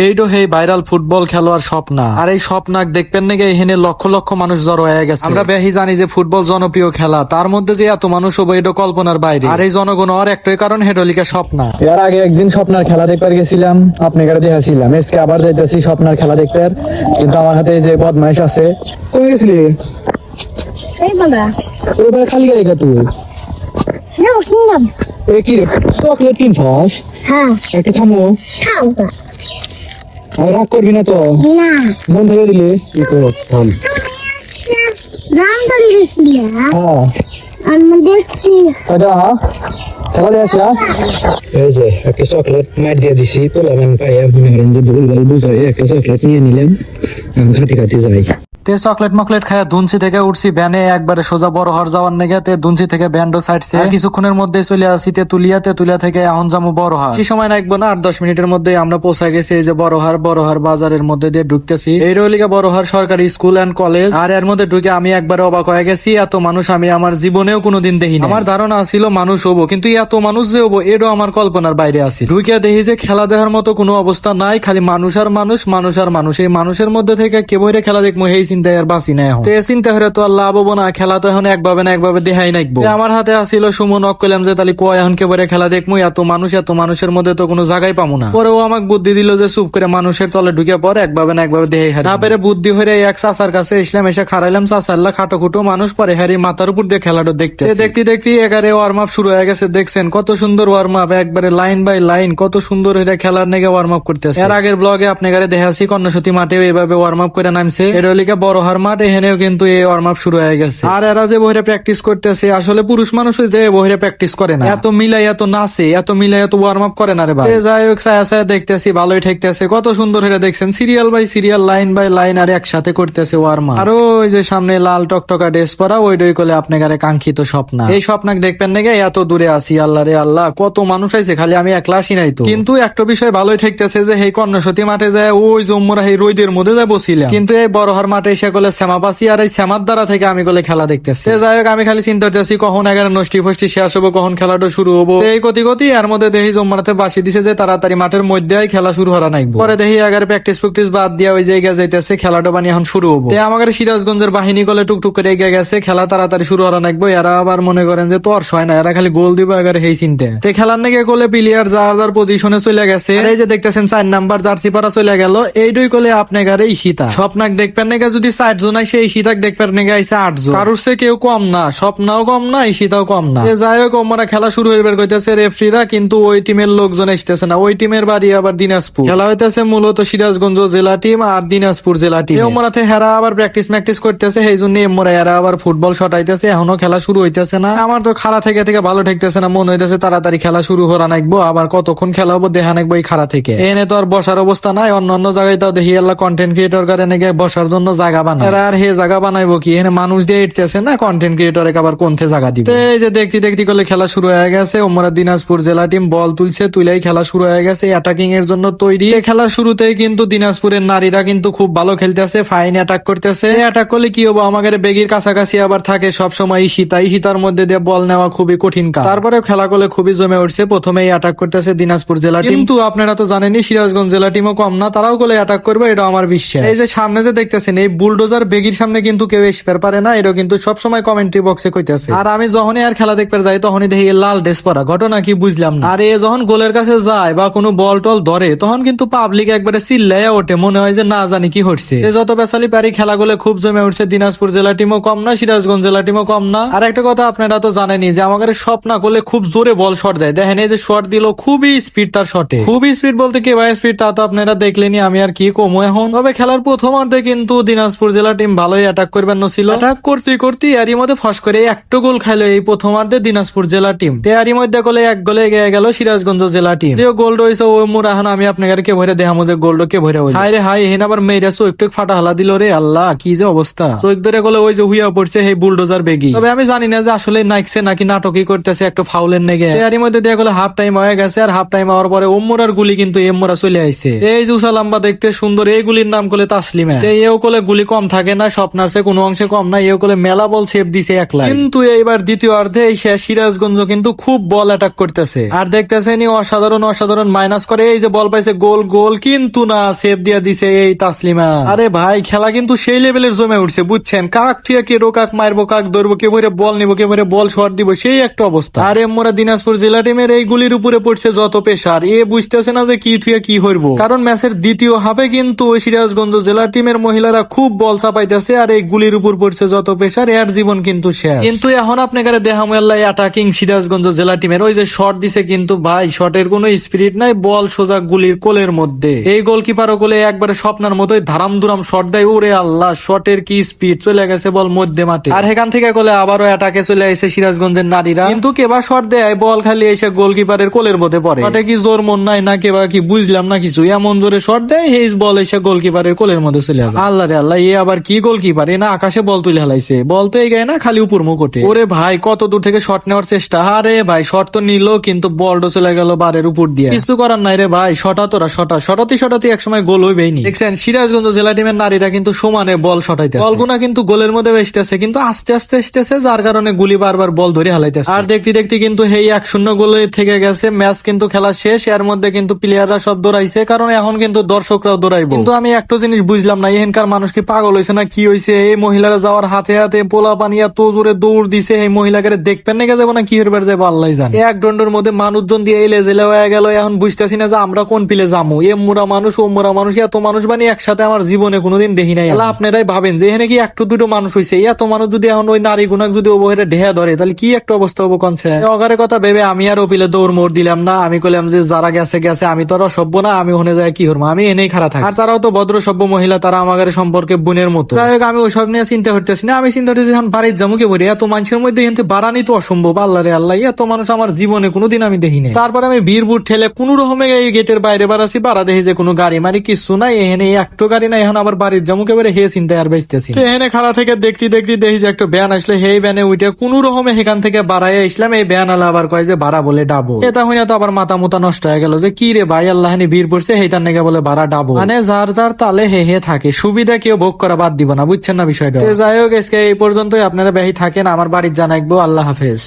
এইটো সেই viral football খেলোয়াড় স্বপ্না। আর এই স্বপ্নাক দেখবেন নাকি? এখানে লক্ষ লক্ষ মানুষ জড়ো হয়ে গেছে। আমরা বেশি জানি যে ফুটবল জনপ্রিয় খেলা। তার মধ্যে যে এত মানুষ হব এটা কল্পনার বাইরে। আর এই জনগণ আর একটাই কারণ হেডলিকা স্বপ্না। এর আগে একদিন স্বপ্নার খেলা দেখতে গেছিলাম আপনার কাছে দেখাছিলাম আজকে আবার যাইতেছি স্বপ্নার খেলা দেখতে কিন্তু আমার হাতে যে বদমাইশ আছে। কই গেছিলি? এই বাবা এবার খালি গাড়ি কা তুই। না শুনলাম। এ কি রে? চকলেট কিনছস? হ্যাঁ। একটা খামো খাও রাগ করবি না তো? বন্ধ করে দিলে। কি করো? থাম। দাম তো লিখলি হ্যাঁ। আমি দেখছি। দাদা খেলা দিয়ে আসা এই যে একটা চকলেট মার দিয়ে দিছি পোলাবেন পাইয়া মনে করেন যে ভুল ভালো বুঝাই একটা চকলেট নিয়ে নিলাম খাতে খাতে যাই। তে চকলেট মকলেট খায়া দুনছি থেকে উঠছি, ব্যানে একবারে সোজা বড় হর যাওয়ার নেগে, তে দুনছি থেকে ব্যান্ডো সাইডছে কিছুক্ষণের মধ্যে চলে আসি, তে তুলিয়া তে তুলিয়া থেকে এখন যাব বড় হার সেই সময় লাগবো না, আট দশ মিনিটের মধ্যে আমরা পৌঁছায় গেছি, এই যে বড় হার বড় হার বাজারের মধ্যে দিয়ে ঢুকতেছি। এই রইলিকা বড় হার সরকারি স্কুল এন্ড কলেজ আর এর মধ্যে ঢুকে আমি একবারে অবাক হয়ে গেছি, এত মানুষ আমি আমার জীবনেও কোনোদিন দেখিনি। আমার ধারণা ছিল মানুষ হব, কিন্তু এত মানুষ যে হব এটাও আমার কল্পনার বাইরে আছে। ঢুকে দেখি যে খেলা দেখার মতো কোনো অবস্থা নাই, খালি মানুষ আর মানুষ মানুষ আর মানুষ। এই মানুষের মধ্যে থেকে কে বইরে খেলা দেখব এই চিন্তায় আর বাঁচি না এখন। চিন্তা হলে তো আর লাভ হব না খেলা তো এখন একভাবে না একভাবে দেখাই নাকবো আমার হাতে আসিল সুমন অক কইলাম যে তাহলে কয় এখন কে বইরে খেলা দেখব এত মানুষ এত মানুষের মধ্যে তো কোনো জায়গায় পাবো না। পরে ও আমাকে বুদ্ধি দিল যে চুপ করে মানুষের তলে ঢুকে পরে একভাবে না একভাবে দেখাই হারি না পেরে বুদ্ধি হয়ে এক চাচার কাছে ইসলাম এসে খারাইলাম চাচাল্লা খাটো খুটো মানুষ পরে হারি মাথার উপর দিয়ে খেলাটা দেখতে দেখতে দেখতে এগারে ওয়ার্ম আপ শুরু হয়ে গেছে দেখছেন কত সুন্দর ওয়ার্ম আপ একবারে লাইন বাই লাইন কত সুন্দর হয়ে খেলার নেগে ওয়ার্ম আপ করতেছে। এর আগের ব্লগে আপনি গারে দেখাছি কন্যাসতী মাঠেও এইভাবে ওয়ার্ম আপ করে নামছে। লিগে বড় হার মাঠ এখানেও কিন্তু এই ওয়ার্ম আপ শুরু হয়ে গেছে। আর এরা যে বহিরে প্র্যাকটিস করতেছে আসলে পুরুষ মানুষ যে বহিরে প্র্যাকটিস করে না। এত মিলাই এত নাচে এত মিলাই এত ওয়ার্ম আপ করে না রে ভাই। যাই হোক ছায়া ছায়া দেখতেছি ভালোই ঠেকতেছে। কত সুন্দর হয়ে দেখছেন serial by serial line by line আর একসাথে করতেছে ওয়ার্ম আপ আর ওই যে সামনে লাল টকটকা ড্রেস পরা ওই ডই করলে আপনি গারে কাঙ্ক্ষিত স্বপ্ন। এই স্বপ্নাক দেখবেন নাকি এত দূরে আসি আল্লাহ রে আল্লাহ কত মানুষ আইছে খালি আমি একলা আসি নাই তো। কিন্তু একটা বিষয় ভালোই ঠেকতেছে যে এই কর্ণসতী মাঠে যায় ওই জম্মুরা এই রোদের মধ্যে যায় বসিলাম। কিন্তু এই বড়হার মাঠে এসে শ্যামা আর এই শ্যামার দ্বারা থেকে আমি খেলা দেখতেছি। যাই হোক, আমি খালি চিন্তা করতেছি, কখন এগারো নষ্টি ফষ্টি শেষ হব, কখন খেলাটা শুরু হব। এই এর মধ্যে দেখি জম্মুরাতে বাসি দিছে যে তাড়াতাড়ি মাঠের মধ্যে খেলা শুরু হরা নাইবো পরে দেখি এগারো প্র্যাকটিস বাদ ওই জায়গায় যাইতেছে, খেলাটা বানিয়ে এখন শুরু হব। আমাদের সিরাজগঞ্জের বাহিনী গলে টুকটুক করে এগিয়ে গেছে, খেলা তাড়াতাড়ি শুরু হরা নাকবো এরা আবার মনে করেন যে তোর হয় না, এরা খালি গোল দিব এগারে সেই চিন্তা তে খেলার নাকি কোলে প্লেয়ার যার যার পজিশনে চলে গেছে। এই যে দেখতেছেন চার নাম্বার জার্সি পারা চলে গেল এইটুই কোলে আপনি গারে ইশিতা স্বপ্নাক দেখবেন নাকি যদি ষাট জন আইসে ইশিতাক দেখবেন নাকি আইসে আট জন কারুর সে কেউ কম না, স্বপ্নাও কম না ইশিতাও কম না। যাই হোক, ওমরা খেলা শুরু হইবার কইতেছে রেফরিরা, কিন্তু ওই টিমের লোকজন আসতেছে না। ওই টিমের বাড়ি আবার দিনাজপুর। খেলা হইতেছে মূলত সিরাজগঞ্জ জেলা টিম আর দিনাজপুর জেলা টিম। ওমরাতে হেরা আবার প্র্যাকটিস ম্যাকটিস করতেছে, সেই জন্য এমরা এরা আবার ফুটবল শটাইতেছে, এখনও খেলা শুরু হইতেছে না। আমার তো খাড়া থেকে থেকে ভালো ঠেকতেছে না, মনে হইতেছে তাড়াতাড়ি খেলা শুরু করা নাকবো আবার কতক্ষণ খেলা হব দেখা নাকবো এই খাড়া থেকে। এনে তো আর বসার অবস্থা নাই অন্য অন্য জায়গায় তাও দেখি আল্লাহ কন্টেন্ট ক্রিয়েটর করে নাকি বসার জন্য জায়গা বানায়। এরা আর হে জায়গা বানাইবো কি? এখানে মানুষ দিয়ে না? কন্টেন্ট ক্রিয়েটর আবার কোনথে জায়গা দিবে? এই যে দেখতে দেখতে করলে খেলা শুরু হয়ে গেছে ওমরা দিনাজপুর জেলা টিম বল তুলছে তুলেই খেলা শুরু হয়ে গেছে অ্যাটাকিং এর জন্য তৈরি। খেলার শুরুতেই কিন্তু দিনাজপুরের নারীরা কিন্তু খুব ভালো খেলতেছে ফাইন অ্যাটাক করতেছে। অ্যাটাক করলে কি হব? আমাদের বেগির কাছাকাছি আবার থাকে সব সময় ইশিতা ইশিতার মধ্যে দিয়ে বল নেওয়া খুবই কঠিন কাজ। তারপরে খেলা করলে খুবই জমে উঠছে। প্রথমেই অ্যাটাক করতেছে দিনাজপুর জেলা টিম কিন্তু আপনারা তো জানেনই সিরাজগঞ্জ জেলা টিমও কম না তারাও গোলে অ্যাটাক করবে এটা আমার বিশ্বাস। এই যে সামনে যে দেখতেছেন এই বুলডোজার বেগির সামনে কিন্তু কেউ এসতে পারে না এটা কিন্তু সবসময় কমেন্ট্রি বক্সে কইতেছে। আর আমি যখনই আর খেলা দেখতে যাই, তখনই দেখি লাল ড্রেস পরা। ঘটনা কি বুঝলাম না। আর এ যখন গোলের কাছে যায় বা কোনো বল টল ধরে, তখন কিন্তু পাবলিক একবারে চিল্লাইয়া ওঠে, মনে হয় যে না জানি কি হচ্ছে। এ যত বেসালি পারি খেলা গুলো খুব জমে উঠছে, দিনাজপুর জেলা টিমও কম না, সিরাজগঞ্জ জেলা টিমও কম না। আর একটা কথা আপনারা তো জানেনই যে আমাদের শট না করলে খুব জোরে বল শট দেয়। দেখেন এই যে শট দিল, খুবই স্পিড তার শটে খুবই স্পিড বলতে কি ভাই স্পিড তা তো আপনারা দেখলেনি আমি আর কি কমো এখন? তবে খেলার প্রথমার্ধে কিন্তু দিনাজপুর জেলা টিম ভালোই অ্যাটাক করবেন ছিল। অ্যাটাক করতে করতে এরই মধ্যে ফস করে একটু গোল খাইলো এই প্রথমার্ধে দিনাজপুর জেলা টিম তেয়ারি মধ্যে গোলে এক গোলে গিয়ে গেল সিরাজগঞ্জ জেলা টিম যদিও গোল রয়েছে ওই মুরাহান আমি আপনাকে কে ভরে দেখামো যে গোল্ড কে ভরে হাই রে হাই হেন আবার মেয়েরা চোখ টোক ফাটা হালা দিল রে আল্লাহ কি যে অবস্থা। চোখ ধরে গেলে ওই যে হুইয়া পড়ছে সেই বুলডোজার বেগি তবে আমি জানি না যে আসলে নাইকছে নাকি নাটকই করতেছে একটু ফাউলের নেগে। তেয়ারি মধ্যে দিয়ে গেলে হাফ টাইম হয়ে গেছে আর হাফ টাইম হওয়ার পরে ওম্মুরার গুলি কিন্তু এম্মুরা চলে আইছে। এই জুসা লাম্বা দেখতে সুন্দর এই গুলির নাম করলে তাসলিমা। তে এও কোলে গুলি গুলি কম থাকে না স্বপ্নার সে কোনো অংশে কম না এও করে মেলা বল সেভ দিছে একলা কিন্তু এইবার দ্বিতীয় অর্ধে এসে সিরাজগঞ্জ কিন্তু খুব বল অ্যাটাক করতেছে। আর দেখতেছেন এই অসাধারণ অসাধারণ মাইনাস করে, এই যে বল পাইছে গোল গোল, কিন্তু না সেভ দিয়া দিছে এই তাসলিমা। আরে ভাই, খেলা কিন্তু সেই লেভেলের জমে উঠছে, বুঝছেন? কাক থুয়া কে কাক মারবো, কাক ধরবো, কে ভরে বল নিবো, কে ভরে বল শট দিব, সেই একটা অবস্থা। আরে মোরা দিনাজপুর জেলা টিমের এই গুলির উপরে পড়ছে যত পেশার এ বুঝতেছে না যে কি থুয়া কি হইব। কারণ ম্যাচের দ্বিতীয় হাফে কিন্তু সিরাজগঞ্জ জেলা টিমের মহিলারা খুব বল চাপাইতেছে আর এই গুলির উপর পড়ছে যত পেশার এর জীবন কিন্তু শেষ। কিন্তু এখন আপনাকে দেহামুল্লাহ অ্যাটাকিং সিরাজগঞ্জ জেলা টিমের ওই যে শট দিছে কিন্তু ভাই শটের কোনো স্পিরিট নাই বল সোজা গুলির কোলের মধ্যে। এই গোলকিপারও কোলে একবারে স্বপ্নের মতোই ধারাম দুরাম শট দেয় ওরে আল্লাহ শটের কি স্পিড চলে গেছে বল মধ্যে মাঠে। আর এখান থেকে কোলে আবারও অ্যাটাকে চলে আসে সিরাজগঞ্জের নারীরা। কিন্তু কেবা শট দেয়? বল খালি এসে গোলকিপারের কোলের মধ্যে পড়ে। শটে কি জোর মন নাই না কেবা কি বুঝলাম না কিছু। এমন জোরে শট দেয় এই বল এসে গোলকিপারের কোলের মধ্যে চলে আসে আল্লাহ রে আল্লাহ। এ আবার কি গোলকিপার এ না আকাশে বল তুলে হালাইছে। বল তো এই গায়ে না খালি উপর মুখোটে ওরে ভাই, কত দূর থেকে শট নেওয়ার চেষ্টা? আরে ভাই শট তো নিল, কিন্তু বলটা চলে গেল বারের উপর দিয়ে। কিছু করার নাই রে ভাই শটা তোরা শটা শটাতে শটাতে একসময় গোল হইবেই নি। দেখছেন, সিরাজগঞ্জ জেলা টিমের নারীরা কিন্তু সমানে বল শটাইতে বলগুনা কিন্তু গোলের মধ্যে বেসতেছে, কিন্তু আস্তে আস্তে আসতেছে যার কারণে গুলি বারবার বল ধরে হালাইতেছে। আর দেখতে দেখতে কিন্তু এই এক শূন্য গোলে থেকে গেছে ম্যাচ কিন্তু খেলা শেষ, এর মধ্যে কিন্তু প্লেয়াররা সব দৌড়াইছে, কারণ এখন কিন্তু দর্শকরাও দৌড়াইবো। কিন্তু আমি একটা জিনিস বুঝলাম না, এখানকার মানুষ কি পাগল হয়েছে না কি হয়েছে এই মহিলারা যাওয়ার হাতে হাতে পোলা পানিয়া তো জোরে দৌড় দিছে এই মহিলাকে দেখবেন না যাব না কি হরবার যাব আল্লাহ জানে। এক দণ্ডের মধ্যে মানুষজন দিয়ে এলে জেলে হয়ে গেল এখন বুঝতেছি না যে আমরা কোন পিলে যাব এ মুরা মানুষ ও মুরা মানুষ এত মানুষ বানিয়ে একসাথে আমার জীবনে কোনোদিন দেখি নাই আল্লাহ আপনারাই ভাবেন যে এখানে কি একটু দুটো মানুষ হয়েছে এত মানুষ যদি এখন ওই নারী গুণাক যদি ওবহেরে ঢেয়া ধরে তাহলে কি একটা অবস্থা হব কনছে? অগারের কথা ভেবে আমি আর ওপিলে দৌড় মোড় দিলাম না। আমি কইলাম যে যারা গেছে গেছে আমি তো আর সভ্য না আমি ওখানে যাই কি হরবো আমি এনেই খারাপ থাকি। আর তারাও তো ভদ্র সভ্য মহিলা তারা আমাদের সম্পর্কে বোনের মতো। যাই হোক, আমি ওইসব নিয়ে চিন্তা করতেছি না। আমি চিন্তা করতেছি, এখন বাড়ির জামুকে বলি এত মানুষের মধ্যে এখানে বাড়ানি তো অসম্ভব। আল্লাহ রে আল্লাহ, এত মানুষ আমার জীবনে কোনোদিন আমি দেখিনি তারপর আমি বীর বুট ঠেলে কোন রকমে এই গেটের বাইরে বাড়াছি বাড়া দেখি যে কোনো গাড়ি মারি, কিছু নাই, এখানে একটু গাড়ি নাই, এখন আবার বাড়ির জামুকে বেড়ে হে চিন্তায় আর বেচতেছি এখানে খাড়া থেকে দেখতে দেখতে দেখি যে একটা ব্যান আসলে, সেই ব্যানে উঠে কোন রকমে সেখান থেকে বাড়াই আসলাম। এই ব্যান আলা আবার কয় যে ভাড়া বলে ডাবো। এটা হইনা তো আবার মাথা মুতা নষ্ট হয়ে গেল যে, কি রে ভাই আল্লাহানি বীর পড়ছে, সেইটার নাকি বলে ভাড়া ডাবো? মানে যার যার তালে হে হে থাকে। সুবিধা কেউ ভোগ করা বাদ দিব না, বুঝছেন না বিষয়টা? যাই হোক, আজকে এই পর্যন্তই। আপনারা ব্যাহি থাকেন, আমার বাড়ির জানাইবো। আল্লাহ হাফেজ।